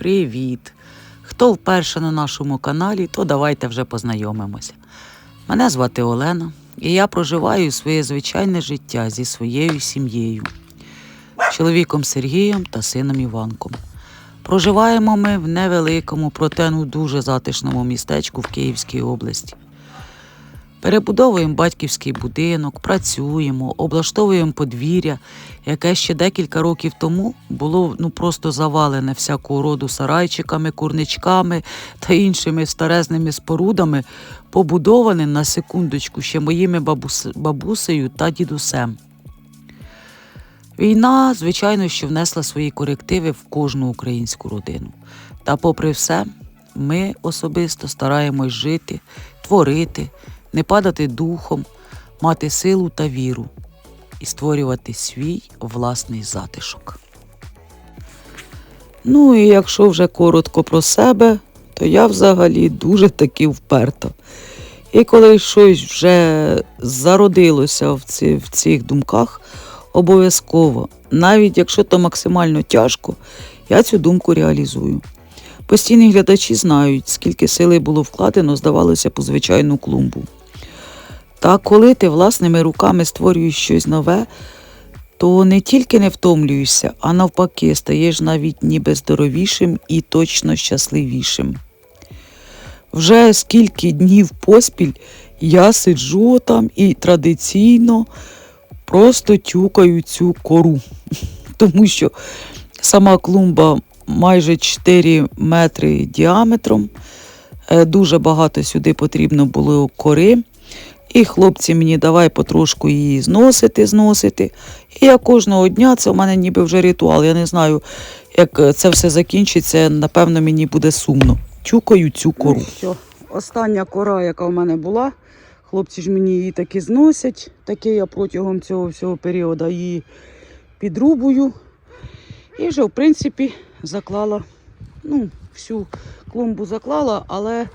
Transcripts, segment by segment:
Привіт! Хто вперше на нашому каналі, то давайте вже познайомимося. Мене звати Олена, і я проживаю своє звичайне життя зі своєю сім'єю, чоловіком Сергієм та сином Іванком. Проживаємо ми в невеликому, проте ну дуже затишному містечку в Київській області. Перебудовуємо батьківський будинок, працюємо, облаштовуємо подвір'я, яке ще декілька років тому було ну просто завалене всякого роду сарайчиками, курничками та іншими старезними спорудами, побудоване на секундочку ще моїми бабус... бабусею та дідусем. Війна, звичайно, що внесла свої корективи в кожну українську родину. Та, попри все, ми особисто стараємось жити, творити, не падати духом, мати силу та віру і створювати свій власний затишок. Ну і якщо вже коротко про себе, то я взагалі дуже таки вперта. І коли щось вже зародилося в, ці, в цих думках, обов'язково, навіть якщо то максимально тяжко, я цю думку реалізую. Постійні глядачі знають, скільки сили було вкладено, здавалося, по звичайну клумбу. Та коли ти власними руками створюєш щось нове, то не тільки не втомлюєшся, а навпаки, стаєш навіть ніби здоровішим і точно щасливішим. Вже скільки днів поспіль я сиджу там і традиційно просто тюкаю цю кору, тому що сама клумба майже 4 метри діаметром. Е, Дуже багато сюди потрібно було кори. І хлопці мені давай потрошку її зносити, зносити. І я кожного дня, це у мене ніби вже ритуал. Я не знаю, як е, це все закінчиться. Напевно, мені буде сумно. Тюкаю цю кору. що, остання кора, яка в мене була. Хлопці ж мені її таки зносять. Таке я протягом цього всього періоду її підрубую. І вже, в принципі, заклала, ну, всю клумбу заклала, але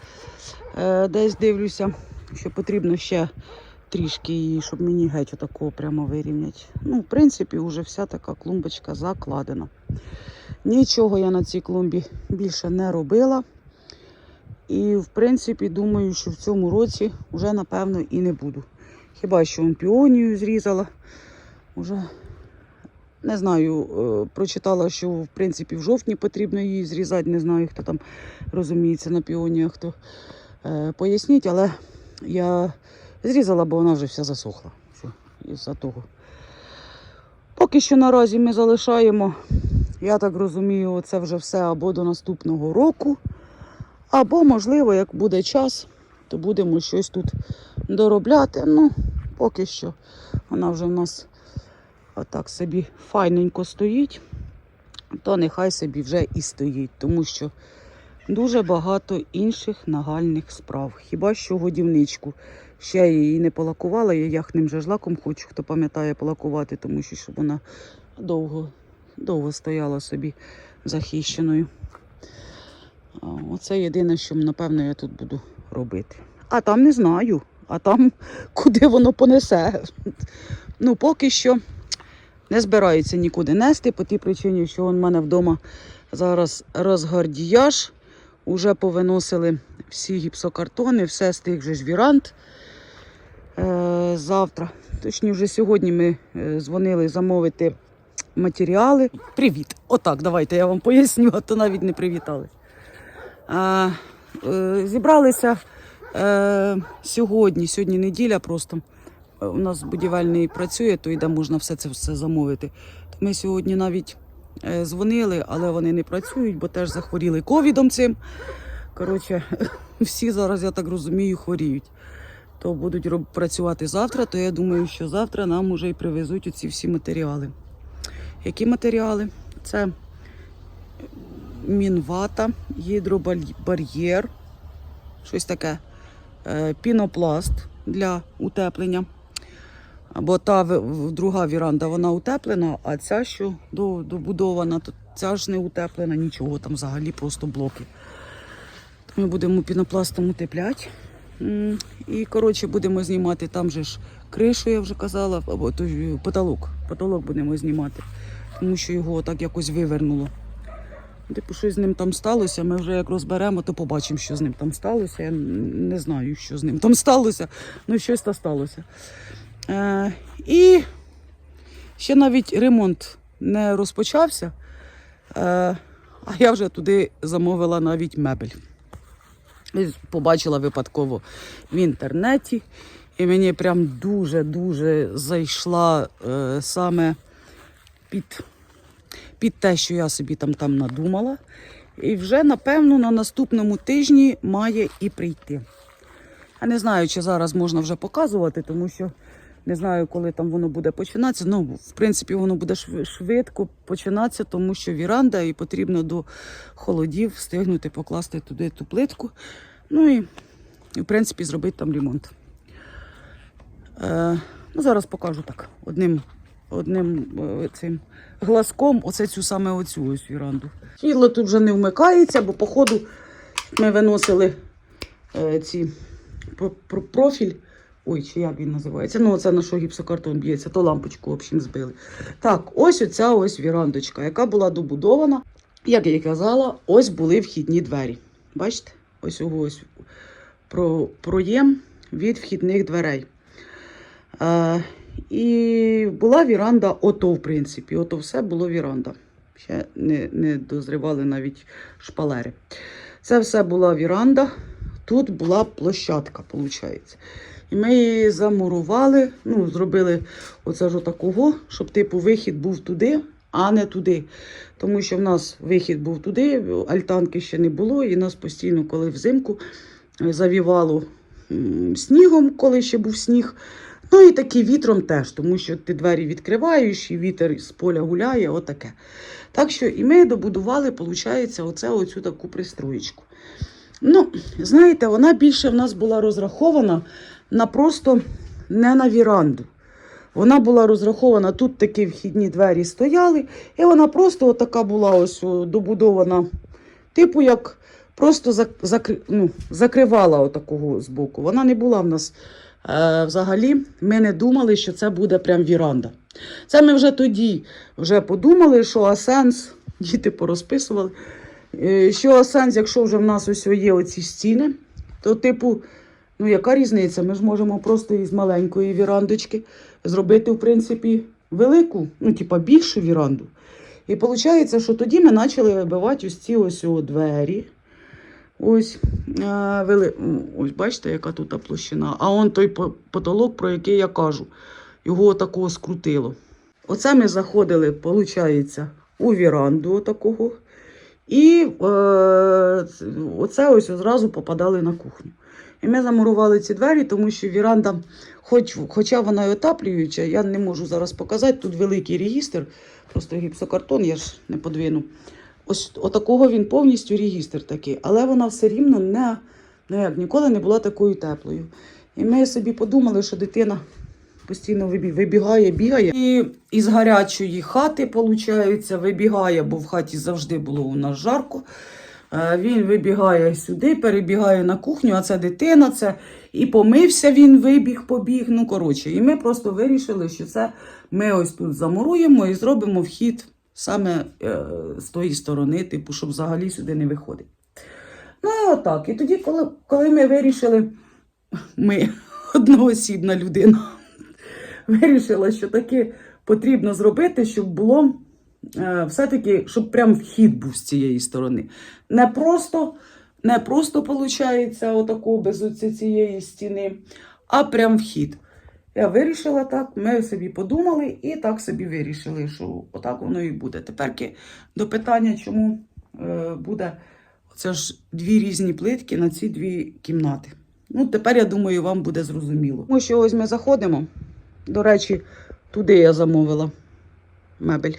е, десь дивлюся, що потрібно ще трішки її, щоб мені геть отакого прямо вирівняти. Ну, в принципі, вже вся така клумбочка закладена. Нічого я на цій клумбі більше не робила. І, в принципі, думаю, що в цьому році вже, напевно, і не буду. Хіба що он піонію зрізала. Уже не знаю, е, прочитала, що в принципі в жовтні потрібно її зрізати. Не знаю, хто там розуміється на піоніях, хто е, поясніть, але я зрізала, бо вона вже вся засохла. Із-за того. Поки що наразі ми залишаємо, я так розумію, це вже все або до наступного року, або, можливо, як буде час, то будемо щось тут доробляти. Ну, поки що вона вже в нас отак собі файненько стоїть, то нехай собі вже і стоїть, тому що дуже багато інших нагальних справ. Хіба що годівничку. Ще її не полакувала, я яхним же ж хочу, хто пам'ятає полакувати, тому що щоб вона довго, довго стояла собі захищеною. Оце єдине, що напевно я тут буду робити. А там не знаю, а там куди воно понесе. Ну, поки що не збирається нікуди нести, по тій причині, що у мене вдома зараз розгардіяж. Уже повиносили всі гіпсокартони, все з тих же ж вірант. Е, завтра, точніше, вже сьогодні ми е, дзвонили замовити матеріали. Привіт! Отак, давайте я вам поясню, а то навіть не привітали. А, е, зібралися е, сьогодні, сьогодні неділя просто. У нас будівельний працює, то йде можна все це все замовити. Ми сьогодні навіть дзвонили, але вони не працюють, бо теж захворіли ковідом цим. Коротше, всі зараз, я так розумію, хворіють. То будуть працювати завтра, то я думаю, що завтра нам уже і привезуть оці всі матеріали. Які матеріали? Це мінвата, гідробар'єр, щось таке, е, пінопласт для утеплення. Бо та друга віранда вона утеплена, а ця, що добудована, то ця ж не утеплена, нічого там взагалі, просто блоки. Ми будемо пінопластом утепляти. І, коротше, будемо знімати там же ж кришу, я вже казала, або той потолок. Потолок будемо знімати, тому що його так якось вивернуло. Типу, щось з ним там сталося. Ми вже як розберемо, то побачимо, що з ним там сталося. Я не знаю, що з ним там сталося. Ну, щось та сталося. Е, і ще навіть ремонт не розпочався. Е, а я вже туди замовила навіть мебель. Побачила випадково в інтернеті. І мені прям дуже-дуже зайшла е, саме під, під те, що я собі там, там надумала. І вже, напевно, на наступному тижні має і прийти. Я не знаю, чи зараз можна вже показувати, тому що не знаю, коли там воно буде починатися. Ну, в принципі, воно буде швидко починатися, тому що віранда і потрібно до холодів встигнути покласти туди ту плитку. Ну і, і в принципі, зробити там ремонт. Е, ну, зараз покажу так. Одним, одним е, цим глазком, оце цю саме оцю ось віранду. Світло тут вже не вмикається, бо по ходу ми виносили е, ці про- про- профіль. Ой, чи як він називається? Ну, оце на що гіпсокартон б'ється, то лампочку, в общем, збили. Так, ось оця ось вірандочка, яка була добудована. Як я і казала, ось були вхідні двері. Бачите? Ось ось про, проєм від вхідних дверей. Е, і була віранда, ото, в принципі, ото все було віранда. Ще не, не дозрівали навіть шпалери. Це все була віранда. Тут була площадка, виходить. І ми її замурували, ну, зробили оце ж такого, щоб типу вихід був туди, а не туди. Тому що в нас вихід був туди, альтанки ще не було, і нас постійно, коли взимку е, завівало снігом, коли ще був сніг. Ну і таки вітром теж, тому що ти двері відкриваєш, і вітер з поля гуляє, отаке. Так що і ми добудували, виходить, оце оцю таку пристроєчку. Ну, знаєте, вона більше в нас була розрахована на просто не на віранду. Вона була розрахована, тут такі вхідні двері стояли, і вона просто отака була ось добудована, типу як просто закри, ну, закривала отакого збоку. Вона не була в нас е, взагалі. Ми не думали, що це буде прям віранда. Це ми вже тоді вже подумали, що асенс, діти порозписували, що асенс, якщо вже в нас ось є оці стіни, то типу. Ну, яка різниця? Ми ж можемо просто із маленької вірандочки зробити, в принципі, велику, ну, типа більшу віранду. І виходить, що тоді ми почали вибивати ось ці ось о двері. Ось, а, вели... ось бачите, яка тут площина. А он той потолок, про який я кажу. Його такого скрутило. Оце ми заходили, виходить, у віранду такого. І е, оце ось одразу попадали на кухню. І ми замурували ці двері, тому що віранда, хоч, хоча вона і отаплююча, я не можу зараз показати. Тут великий регістр, просто гіпсокартон, я ж не подвину. Ось отакого він повністю регістр такий, але вона все рівно не, ну як, ніколи не була такою теплою. І ми собі подумали, що дитина постійно вибігає, бігає. І із гарячої хати, виходить, вибігає, бо в хаті завжди було у нас жарко. Е, Він вибігає сюди, перебігає на кухню, а це дитина, це і помився він, вибіг, побіг. Ну, коротше, і ми просто вирішили, що це ми ось тут замуруємо і зробимо вхід саме е, з тої сторони, типу, щоб взагалі сюди не виходить. Ну, отак. І тоді, коли, коли ми вирішили, ми одноосібна людина, вирішила, що таки потрібно зробити, щоб було е, все-таки, щоб прям вхід був з цієї сторони. Не просто, не просто виходить, отако без цієї стіни, а прям вхід. Я вирішила так, ми собі подумали і так собі вирішили, що отак воно і буде. Тепер до питання, чому е, буде це ж дві різні плитки на ці дві кімнати. Ну, тепер, я думаю, вам буде зрозуміло. Тому що ось ми заходимо. До речі, туди я замовила мебель.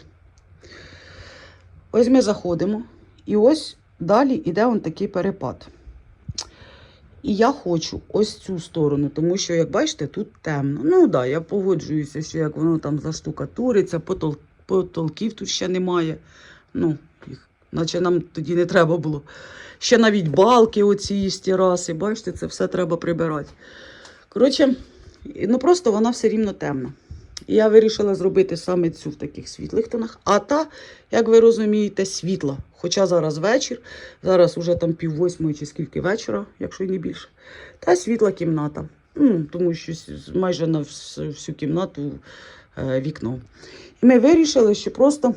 Ось ми заходимо. І ось далі йде он такий перепад. І я хочу ось цю сторону, тому що, як бачите, тут темно. Ну так, да, я погоджуюся, що як воно там заштукатуриться, потол... потолків тут ще немає. Ну, їх, наче нам тоді не треба було. Ще навіть балки оці з тераси, бачите, це все треба прибирати. Коротше, ну просто вона все рівно темна. І я вирішила зробити саме цю в таких світлих тонах. А та, як ви розумієте, світла. Хоча зараз вечір, зараз уже там пів восьмої чи скільки вечора, якщо й не більше. Та світла кімната. Ну, тому що майже на всю кімнату е, вікно. І ми вирішили, що просто,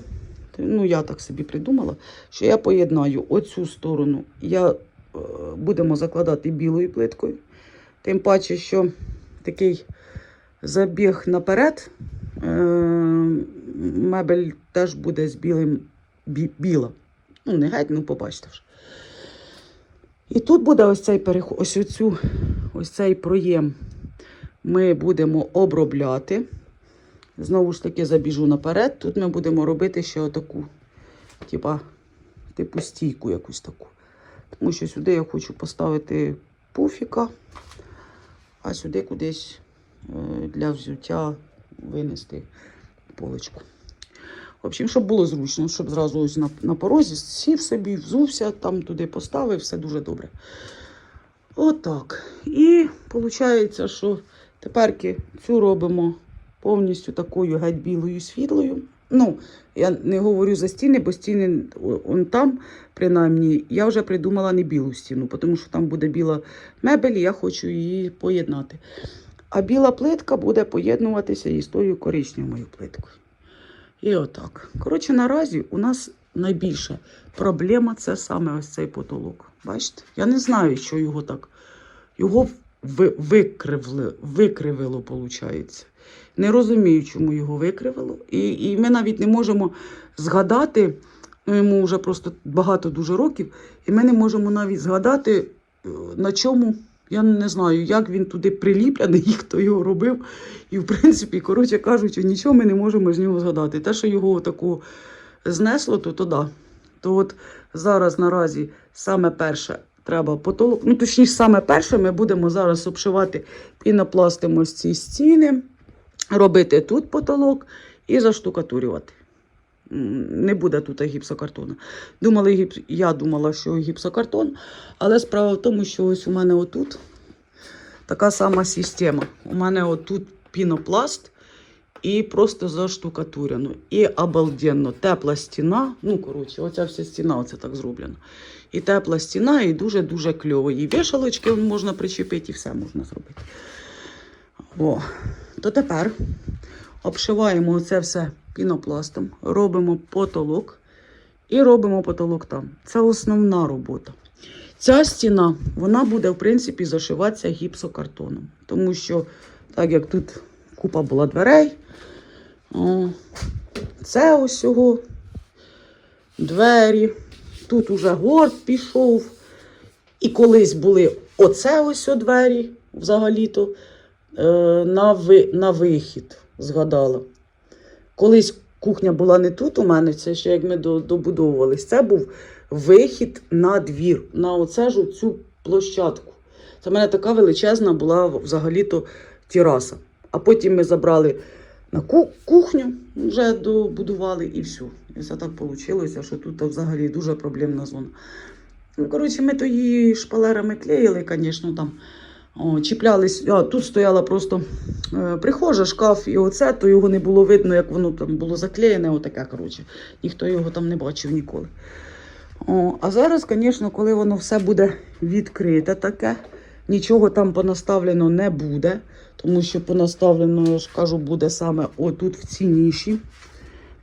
ну я так собі придумала, що я поєднаю оцю сторону. Я е, будемо закладати білою плиткою. Тим паче, що такий забіг наперед. Е, мебель теж буде з білим бі, біла. Ну, не геть, ну побачите вже. І тут буде ось цей переход, ось оцю, ось цей проєм. Ми будемо обробляти. Знову ж таки, забіжу наперед. Тут ми будемо робити ще отаку, типа, типу стійку якусь таку. Тому що сюди я хочу поставити пуфіка, а сюди кудись е, для взуття винести поличку. В общем, щоб було зручно, щоб зразу ось на, на порозі сів собі, взувся, там туди поставив, все дуже добре. Отак. І виходить, що теперки цю робимо повністю такою геть білою світлою. Ну, я не говорю за стіни, бо стіни он там, принаймні, я вже придумала не білу стіну, тому що там буде біла мебель, і я хочу її поєднати. А біла плитка буде поєднуватися із тою коричневою плиткою. І отак. Коротше, наразі у нас найбільша проблема це саме ось цей потолок. Бачите? Я не знаю, що його так. Його ви- викривли, викривило, виходить. Не розумію, чому його викривило. І, і ми навіть не можемо згадати, ну йому вже просто багато дуже років, і ми не можемо навіть згадати, е, на чому, я не знаю, як він туди приліплений, і хто його робив. І, в принципі, коротше кажучи, нічого ми не можемо з нього згадати. Те, що його таку знесло, то то да. То от зараз наразі саме перше треба потолок. Ну, точніше, саме перше ми будемо зараз обшивати пінопластом ось ці стіни, робити тут потолок і заштукатурювати. Не буде тут гіпсокартону. Думали, гіпс... Я думала, що гіпсокартон, але справа в тому, що ось у мене отут така сама система. У мене отут пінопласт і просто заштукатурено. І обалденно тепла стіна. Ну, коротше, оця вся стіна, оце так зроблена. І тепла стіна, і дуже-дуже кльово. І вішалочки можна причепити, і все можна зробити. О, то тепер обшиваємо це все пінопластом, робимо потолок і робимо потолок там. Це основна робота. Ця стіна, вона буде, в принципі, зашиватися гіпсокартоном. Тому що, так як тут купа була дверей, це ось його двері. Тут уже горд пішов. І колись були оце ось о двері, взагалі-то, на, ви, на вихід, згадала. Колись кухня була не тут у мене, це ще як ми до- добудовувались. Це був вихід на двір, на оце ж цю площадку. Це в мене така величезна була взагалі-то тераса. А потім ми забрали на ку- кухню, вже добудували і все. І все так вийшло, що тут взагалі дуже проблемна зона. Ну, коротше, ми то її шпалерами клеїли, звісно, там. Чіплялись, а, тут стояла просто е, прихожа, шкаф, і оце, то його не було видно, як воно там було заклеєне, отаке, коротше. Ніхто його там не бачив ніколи. О, а зараз, звісно, коли воно все буде відкрите таке, нічого там понаставлено не буде, тому що понаставлено, я ж кажу, буде саме отут в цій ніші.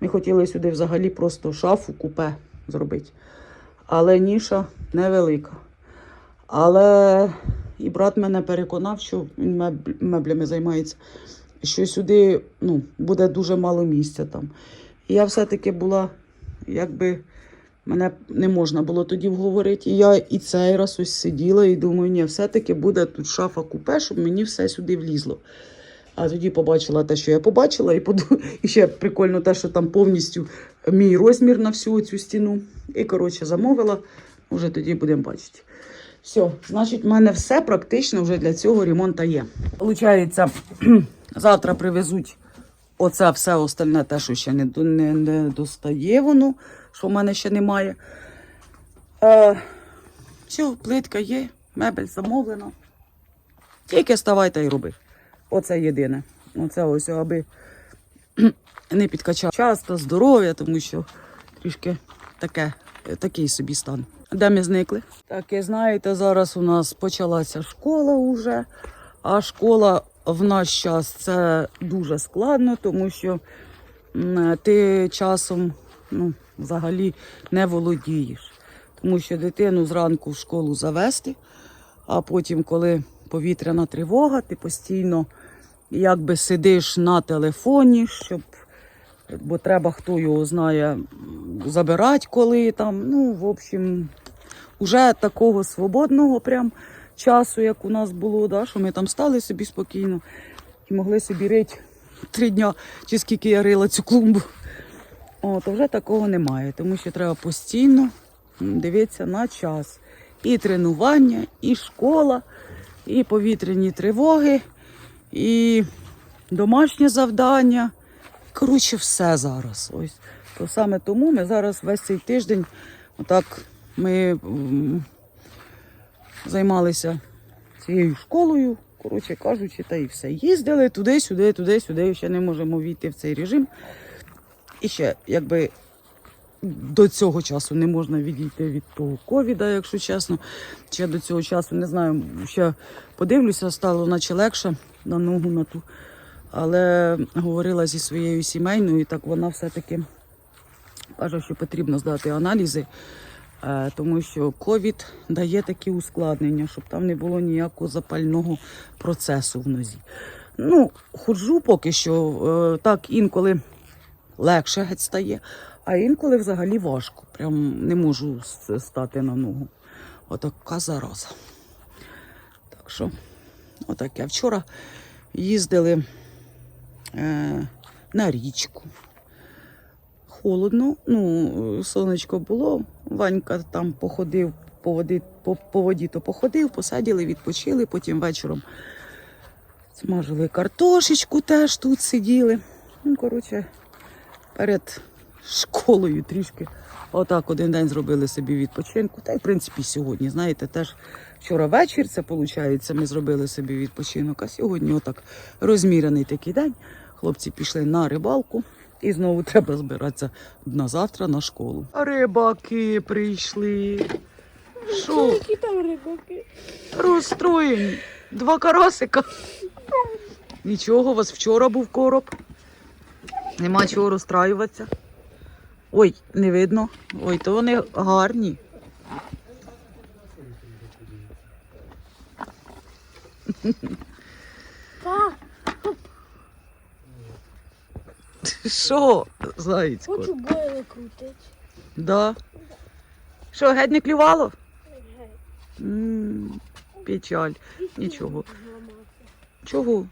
Ми хотіли сюди взагалі просто шафу, купе зробити. Але ніша невелика. Але і брат мене переконав, що він меб- меблями займається, що сюди ну, буде дуже мало місця там. І я все-таки була, якби мене не можна було тоді вговорити. І я і цей раз ось сиділа і думаю, ні, все-таки буде тут шафа купе, щоб мені все сюди влізло. А тоді побачила те, що я побачила, і, поду... і ще прикольно те, що там повністю мій розмір на всю цю стіну. І, коротше, замовила. Уже тоді будемо бачити. Все, значить, в мене все практично вже для цього ремонту є. Получається, завтра привезуть оце все остальне, те, що ще не, не, не достає воно, що в мене ще немає. Е, все, плитка є, мебель замовлена. Тільки ставай та й роби. Оце єдине. Оце ось, аби не підкачав часто здоров'я, тому що трішки таке, такий собі стан. Де ми зникли? Так, і знаєте, зараз у нас почалася школа вже, а школа в наш час це дуже складно, тому що ти часом ну, взагалі не володієш. Тому що дитину зранку в школу завести, а потім, коли повітряна тривога, ти постійно якби сидиш на телефоні, щоб, бо треба, хто його знає, забирати коли там. Ну, в общем, уже такого свободного прям часу, як у нас було, да, що ми там стали собі спокійно і могли собі рити три дня, чи скільки я рила цю клумбу. О, то вже такого немає, тому що треба постійно дивитися на час. І тренування, і школа, і повітряні тривоги, і домашнє завдання. Коротше, все зараз. Ось. То саме тому ми зараз весь цей тиждень отак ми займалися цією школою, коротше кажучи, та і все. Їздили туди-сюди, туди-сюди, ще не можемо війти в цей режим. І ще, якби до цього часу не можна відійти від того ковіда, якщо чесно. Ще до цього часу не знаю, ще подивлюся, стало наче легше на ногу на ту. Але говорила зі своєю сімейною, і так вона все-таки каже, що потрібно здати аналізи, е, тому що ковід дає такі ускладнення, щоб там не було ніякого запального процесу в нозі. Ну, ходжу поки що, е, так інколи легше геть стає, а інколи взагалі важко. Прям не можу стати на ногу. Отака зараза. Так що, отаке. Вчора їздили на річку. Холодно, ну, сонечко було. Ванька там походив, по воді, по, по воді то походив, посадили, відпочили, потім вечором смажили картошечку, теж тут сиділи. Ну, коротше, перед школою трішки. Отак один день зробили собі відпочинку. Та й в принципі сьогодні, знаєте, теж вчора вечір, це виходить, ми зробили собі відпочинок, а сьогодні отак розмірений такий день. Хлопці пішли на рибалку і знову треба збиратися на завтра на школу. Рибаки прийшли. Що? Які там рибаки? Розстроєні. Два карасика. Нічого, у вас вчора був короб. Нема чого розстраюватися. Ой, не видно. Ой, то вони гарні. Що, заєць? хочу бойли крутити. Да. Що, геть не клювало? м печаль. Нічого. Чого?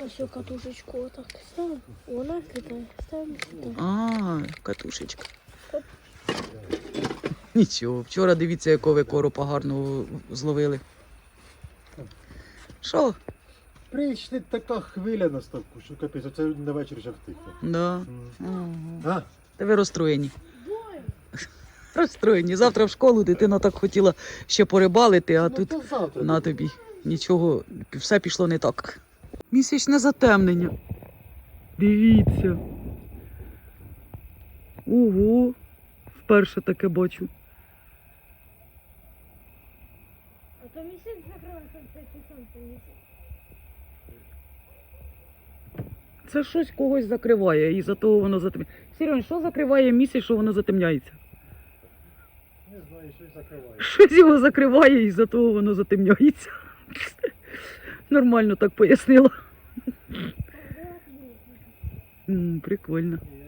Ось я катушечку отак ставим, вона літає, ставимо сюди. А, катушечка. Нічого. Вчора дивіться, якого ви коропа гарно зловили. Що? Прийшли така хвиля на ставку, що капець, оце на вечір вже втихло. Да. Ага. А? Та ви розстроєні. Розстроєні. Завтра в школу дитина так хотіла ще порибалити, а Ну, тут то завтра. на тобі. Нічого, все пішло не так. Місячне затемнення. Дивіться. Ого. Вперше таке бачу. А то місяць закривається, це сонце місяць. Це щось когось закриває, і за того воно затемняється. Серйозно, що закриває місяць, що воно затемняється? Не знаю, щось закриває. Щось його закриває, і за того воно затемняється. Нормально так пояснила. Прикольно. Я